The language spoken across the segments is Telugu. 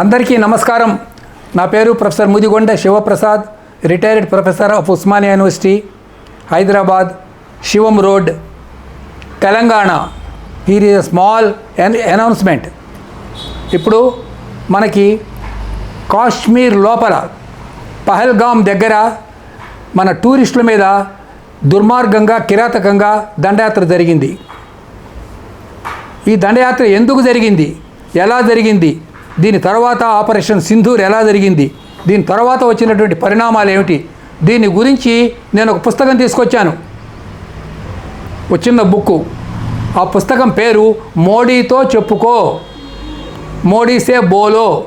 అందరికీ నమస్కారం. నా పేరు professor Mudigonda Shivaprasad retired professor of Osmania university Hyderabad Shivam road Telangana. Here is a small announcement ఇప్పుడు మనకి కాశ్మీర్ లోపల పహల్గాం దగ్గర మన టూరిస్టుల మీద దుర్మార్గంగా కిరాతకంగా దండయాత్ర జరిగింది. ఈ దండయాత్ర ఎందుకు జరిగింది? ఎలా జరిగింది? దీని తర్వాత ఆపరేషన్ సింధూర్ ఎలా జరిగింది? దీని తర్వాత వచ్చినటువంటి పరిణామాలు ఏమిటి దీని గురించి నేను ఒక పుస్తకం తీసుకొచ్చాను. ఒక చిన్న బుక్కు. ఆ పుస్తకం పేరు మోడీతో చెప్పుకో. మోడీసే బోలో.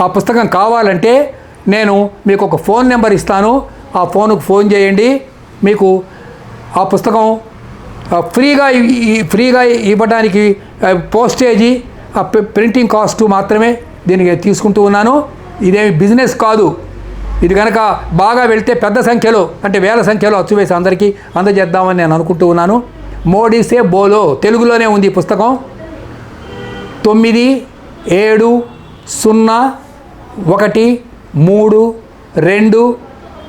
ఆ పుస్తకం కావాలంటే నేను మీకు ఒక ఫోన్ నెంబర్ ఇస్తాను. ఆ ఫోన్కు ఫోన్ చేయండి. మీకు ఆ పుస్తకం ఫ్రీగా ఫ్రీగా ఇవ్వడానికి పోస్టేజీ ప్రింటింగ్ కాస్ట్ మాత్రమే దీనికి తీసుకుంటూ ఉన్నాను. ఇదేమి బిజినెస్ కాదు. ఇది కనుక బాగా వెళ్తే పెద్ద సంఖ్యలో అంటే వేల సంఖ్యలో అచ్చువేసి అందరికీ అందజేద్దామని నేను అనుకుంటూ ఉన్నాను. మోడీసే బోలో తెలుగులోనే ఉంది ఈ పుస్తకం. తొమ్మిది ఏడు సున్నా ఒకటి మూడు రెండు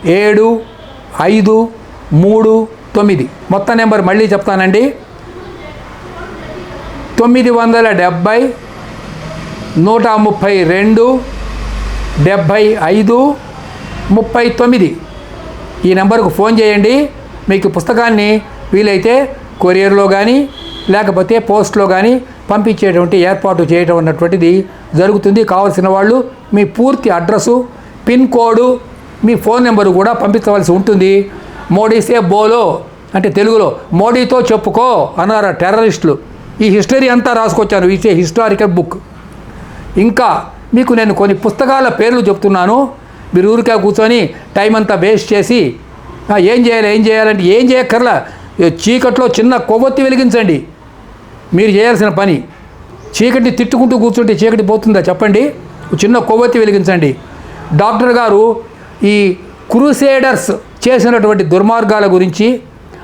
ఏడు ఐదు మూడు తొమ్మిది. మొత్తం నెంబర్ మళ్ళీ చెప్తానండి. తొమ్మిది వందల డెబ్భై నూట ముప్పై రెండు డెబ్భై ఐదు ముప్పై తొమ్మిది. ఈ నెంబర్కు ఫోన్ చేయండి. మీకు పుస్తకాన్ని వీలైతే కొరియర్లో కానీ లేకపోతే పోస్ట్లో కానీ పంపించేటువంటి ఏర్పాటు చేయడం అన్నటువంటిది జరుగుతుంది. కావలసిన వాళ్ళు మీ పూర్తి అడ్రస్సు పిన్ కోడు మీ ఫోన్ నెంబరు కూడా పంపించవలసి ఉంటుంది. మోడీసే బోలో అంటే తెలుగులో మోడీతో చెప్పుకో అన్నారు టెర్రరిస్టులు. ఈ హిస్టరీ అంతా రాసుకొచ్చాను. ఇట్స్ ఏ హిస్టారికల్ బుక్ ఇంకా మీకు నేను కొన్ని పుస్తకాల పేర్లు చెప్తున్నాను. మీరు ఊరికే కూర్చొని టైం అంతా వేస్ట్ చేసి ఏం చేయాలి ఏం చేయాలంటే ఏం చేయక్కర్లా. చీకట్లో చిన్న కొవ్వొత్తి వెలిగించండి. మీరు చేయాల్సిన పని. చీకటి తిట్టుకుంటూ కూర్చుంటే చీకటి పోతుందా చెప్పండి? చిన్న కొవ్వొత్తి వెలిగించండి. డాక్టర్ గారు ఈ క్రూసేడర్స్ చేసినటువంటి దుర్మార్గాల గురించి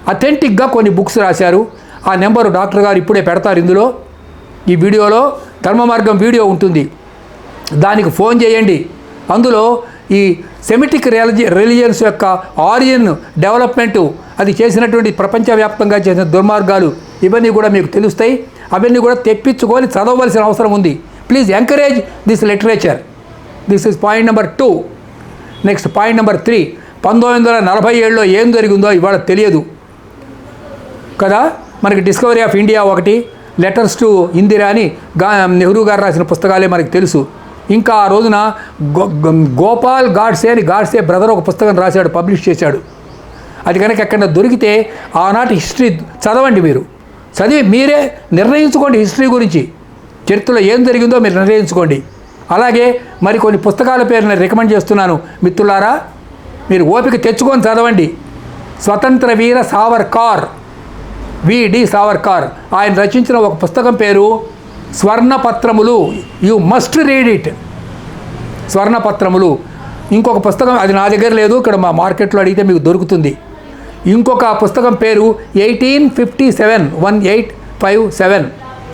అథెంటిక్గా కొన్ని బుక్స్ రాశారు. ఆ నెంబరు డాక్టర్ గారు ఇప్పుడే పెడతారు ఇందులో. ఈ వీడియోలో ధర్మ మార్గం వీడియో ఉంటుంది. దానికి ఫోన్ చేయండి. అందులో ఈ సెమిటిక్ రిలజి రిలిజియన్స్ యొక్క ఆరిజిన్ డెవలప్మెంటు అది చేసినటువంటి ప్రపంచవ్యాప్తంగా చేసిన దుర్మార్గాలు ఇవన్నీ కూడా మీకు తెలుస్తాయి. అవన్నీ కూడా తెప్పించుకొని చదవవలసిన అవసరం ఉంది. Please encourage this literature this is point number two next point number three పంతొమ్మిది వందల నలభై ఏడులో ఏం జరిగిందో ఇవాళ తెలియదు. కదా? మనకి డిస్కవరీ ఆఫ్ ఇండియా ఒకటి లెటర్స్ టు ఇందిరా అని గా నెహ్రూ గారు రాసిన పుస్తకాలే మనకి తెలుసు. ఇంకా ఆ రోజున గో- గోపాల్ గాడ్సే అని గాడ్సే బ్రదర్ ఒక పుస్తకం రాశాడు పబ్లిష్ చేశాడు. అది కనుక ఎక్కడ దొరికితే ఆనాటి హిస్టరీ చదవండి మీరు. చదివి మీరే నిర్ణయించుకోండి హిస్టరీ గురించి. చరిత్రలో ఏం జరిగిందో మీరు నిర్ణయించుకోండి. అలాగే మరి కొన్ని పుస్తకాల పేరు నేను రికమెండ్ చేస్తున్నాను. మిత్రులారా మీరు ఓపిక తెచ్చుకొని చదవండి. స్వతంత్ర వీర సావర్కార్ విడి సావర్కార్. ఆయన రచించిన ఒక పుస్తకం పేరు స్వర్ణపత్రములు. You must read it. స్వర్ణపత్రములు. ఇంకొక పుస్తకం అది నా దగ్గర లేదు ఇక్కడ మా మార్కెట్లో అడిగితే మీకు దొరుకుతుంది. ఇంకొక పుస్తకం పేరు eighteen fifty seven one eight five seven.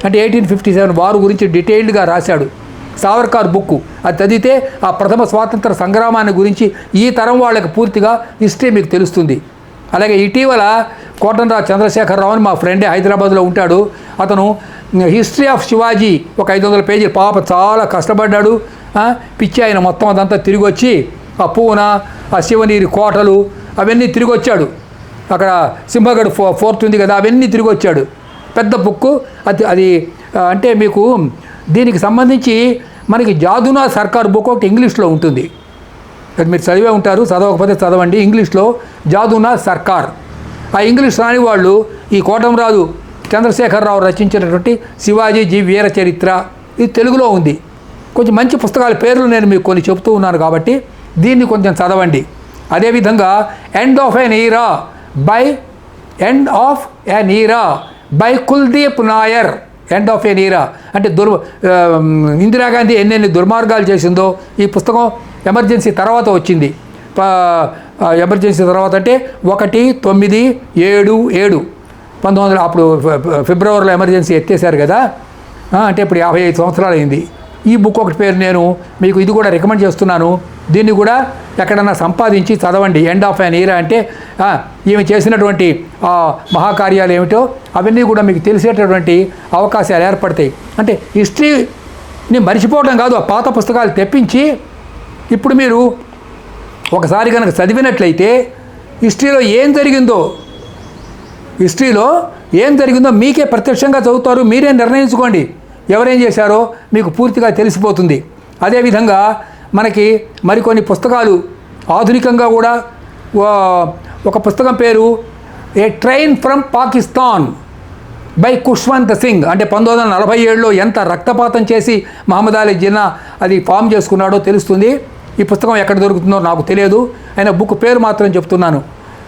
అంటే ఎయిటీన్ ఫిఫ్టీ సెవెన్ వారు గురించి డీటెయిల్డ్గా రాశాడు సావర్కార్ బుక్ అది చదివితే ఆ ప్రథమ స్వాతంత్ర సంగ్రామాన్ని గురించి ఈ తరం వాళ్ళకి పూర్తిగా హిస్టరీ మీకు తెలుస్తుంది. అలాగే ఇటీవల కోటనరావు చంద్రశేఖరరావు అని మా ఫ్రెండే హైదరాబాద్లో ఉంటాడు. అతను హిస్టరీ ఆఫ్ శివాజీ ఒక ఐదు వందల పేజీలు. పాప చాలా కష్టపడ్డాడు. పిచ్చి ఆయన మొత్తం అదంతా తిరిగి వచ్చి ఆ పూన ఆ శివనీరి కోటలు అవన్నీ తిరిగి వచ్చాడు అక్కడ సింహగఢ్ ఫో ఫోర్త్ ఉంది కదా అవన్నీ తిరిగి వచ్చాడు పెద్ద బుక్ అది అది అంటే మీకు దీనికి సంబంధించి మనకి జాదునా సర్కార్ బుక్ ఒకటి ఇంగ్లీష్లో ఉంటుంది. మీరు చదివే ఉంటారు చదవకపోతే చదవండి. ఇంగ్లీష్లో జాదునా సర్కార్. ఆ ఇంగ్లీష్ రాని వాళ్ళు ఈ కోటంరాజు చంద్రశేఖరరావు రచించినటువంటి శివాజీ జీ వీర చరిత్ర ఇది తెలుగులో ఉంది. కొంచెం మంచి పుస్తకాల పేర్లు నేను మీకు కొన్ని చెబుతూ ఉన్నాను కాబట్టి దీన్ని కొంచెం చదవండి. అదేవిధంగా end of an era by end of an era by Kuldip Nayar. End of an era అంటే దుర్ ఇందిరాగాంధీ ఎన్నెన్ని దుర్మార్గాలు చేసిందో ఈ పుస్తకం ఎమర్జెన్సీ తర్వాత వచ్చింది. ఎమర్జెన్సీ తర్వాత అంటే ఒకటి తొమ్మిది ఏడు ఏడు. పంతొమ్మిది వందల అప్పుడు ఫిబ్రవరిలో ఎమర్జెన్సీ ఎత్తేసారు కదా? అంటే ఇప్పుడు యాభై ఐదు సంవత్సరాలు అయింది. ఈ బుక్ ఒకటి పేరు నేను మీకు ఇది కూడా రికమెండ్ చేస్తున్నాను. దీన్ని కూడా ఎక్కడన్నా సంపాదించి చదవండి. ఎండ్ ఆఫ్ అన్ ఇయర్ అంటే ఈమె చేసినటువంటి మహాకార్యాలు ఏమిటో అవన్నీ కూడా మీకు తెలిసేటటువంటి అవకాశాలు ఏర్పడతాయి. అంటే హిస్టరీని మర్చిపోవడం కాదు ఆ పాత పుస్తకాలు తెప్పించి ఇప్పుడు మీరు ఒకసారి కనుక చదివినట్లయితే హిస్టరీలో ఏం జరిగిందో హిస్టరీలో ఏం జరిగిందో మీకే ప్రత్యక్షంగా చదువుతారు మీరే నిర్ణయించుకోండి. ఎవరేం చేశారో మీకు పూర్తిగా తెలిసిపోతుంది. అదేవిధంగా మనకి మరికొన్ని పుస్తకాలు ఆధునికంగా కూడా ఒక పుస్తకం పేరు a train from Pakistan by Khushwant Singh. అంటే పంతొమ్మిది వందల నలభై ఏడులో ఎంత రక్తపాతం చేసి మహమ్మద్ అలీ జిన్నా అది ఫామ్ చేసుకున్నాడో తెలుస్తుంది. ఈ పుస్తకం ఎక్కడ దొరుకుతుందో నాకు తెలియదు. అయినా బుక్ పేరు మాత్రం చెప్తున్నాను.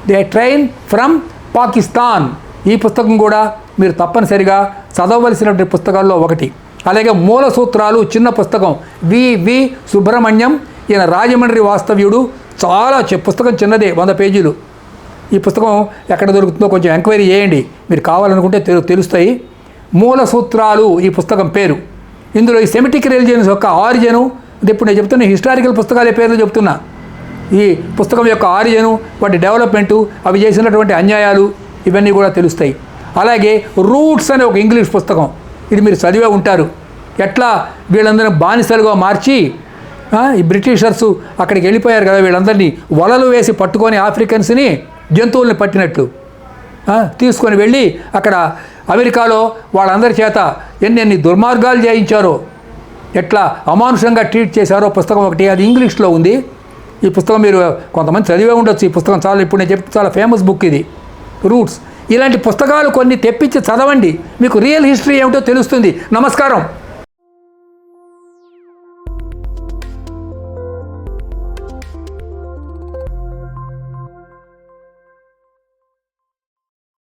The train from Pakistan. ఈ పుస్తకం కూడా మీరు తప్పనిసరిగా చదవవలసినటువంటి పుస్తకాల్లో ఒకటి. అలాగే మూల సూత్రాలు చిన్న పుస్తకం. వి. వి. సుబ్రహ్మణ్యం ఈయన రాజమండ్రి వాస్తవ్యుడు. చాలా పుస్తకం చిన్నదే వంద పేజీలు. ఈ పుస్తకం ఎక్కడ దొరుకుతుందో కొంచెం ఎంక్వైరీ చేయండి. మీరు కావాలనుకుంటే తెలు- తెలుస్తాయి. మూల సూత్రాలు ఈ పుస్తకం పేరు. ఇందులో ఈ సెమిటిక్ రిలిజియన్స్ యొక్క ఆరిజను ఇప్పుడు నేను చెప్తున్న హిస్టారికల్ పుస్తకాల పేర్లు చెప్తున్నా. ఈ పుస్తకం యొక్క ఆరిజను వాటి డెవలప్మెంటు అవి చేసినటువంటి అన్యాయాలు ఇవన్నీ కూడా తెలుస్తాయి. అలాగే రూట్స్ అనే ఒక ఇంగ్లీష్ పుస్తకం. ఇది మీరు చదివే ఉంటారు. ఎట్లా వీళ్ళందరినీ బానిసలుగా మార్చి ఈ బ్రిటిషర్స్ అక్కడికి వెళ్ళిపోయారు కదా వీళ్ళందరినీ వలలు వేసి పట్టుకొని ఆఫ్రికన్స్ని జంతువుల్ని పట్టినట్లు. తీసుకొని వెళ్ళి అక్కడ అమెరికాలో వాళ్ళందరి చేత ఎన్ని ఎన్ని దుర్మార్గాలు చేయించారో ఎట్లా అమానుషంగా ట్రీట్ చేశారో పుస్తకం ఒకటి అది ఇంగ్లీష్లో ఉంది. ఈ పుస్తకం మీరు కొంతమంది చదివే ఉండొచ్చు ఈ పుస్తకం చాలా ఇప్పుడు నేను చెప్తే చాలా ఫేమస్ బుక్ ఇది. రూట్స్ ఇలాంటి పుస్తకాలు కొన్ని తెప్పించి చదవండి. మీకు రియల్ హిస్టరీ ఏమిటో తెలుస్తుంది. నమస్కారం.